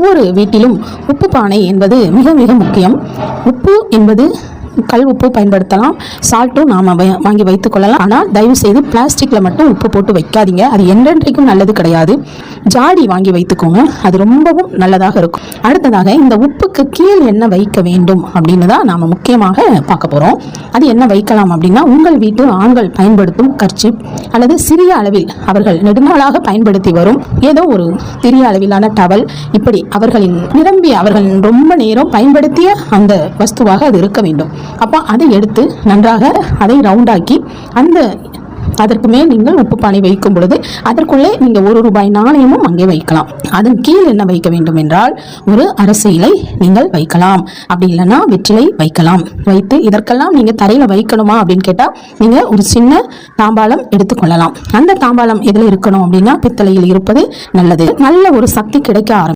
ஒவ்வொரு வீட்டிலும் உப்பு பானை என்பது மிக மிக முக்கியம். உப்பு என்பது கல் உப்பு பயன்படுத்தலாம். சால்ட்டும் நாம் வாங்கி வைத்துக்கொள்ளலாம் ஆனால் தயவு செய்து பிளாஸ்டிக்கில் மட்டும் உப்பு போட்டு வைக்காதீங்க. அது என்றென்றைக்கும் நல்லது கிடையாது. ஜாடி வாங்கி வைத்துக்கோங்க. அது ரொம்பவும் நல்லதாக இருக்கும். அடுத்ததாக இந்த உப்புக்கு கீழ் என்ன வைக்க வேண்டும் அப்படின்னு தான் நாம் முக்கியமாக பார்க்க போகிறோம் அது என்ன வைக்கலாம் அப்படின்னா உங்கள் வீட்டு ஆண்கள் பயன்படுத்தும் கர்ச்சிப் அல்லது சிறிய அளவில் அவர்கள் நெடுநாளாக பயன்படுத்தி வரும் ஏதோ ஒரு சிறிய அளவிலான டவல் இப்படி அவர்களின் நிரம்பி அவர்கள் ரொம்ப நேரம் பயன்படுத்திய அந்த வஸ்துவாக அது இருக்க வேண்டும். அப்போ அதை எடுத்து நன்றாக அதை ரவுண்டாக்கி அந்த அதற்கு மேல் நீங்கள் உப்பு பானை வைக்கும் பொழுது அதற்குள்ளே நீங்கள் ஒரு ரூபாய் நாணயமும் அங்கே வைக்கலாம். அதன் கீழ் என்ன வைக்க வேண்டும் என்றால் ஒரு அரசு இலை நீங்கள் வைக்கலாம். அப்படி இல்லைன்னா வெற்றிலை வைக்கலாம். வைத்து இதற்கெல்லாம் நீங்கள் தரையில் வைக்கணுமா அப்படின்னு கேட்டால் நீங்கள் ஒரு சின்ன தாம்பாளம் எடுத்துக்கொள்ளலாம் அந்த தாம்பாளம் எதில் இருக்கணும் அப்படின்னா பித்தளையில் இருப்பது நல்லது. நல்ல ஒரு சக்தி கிடைக்க ஆரம்பிக்கும்.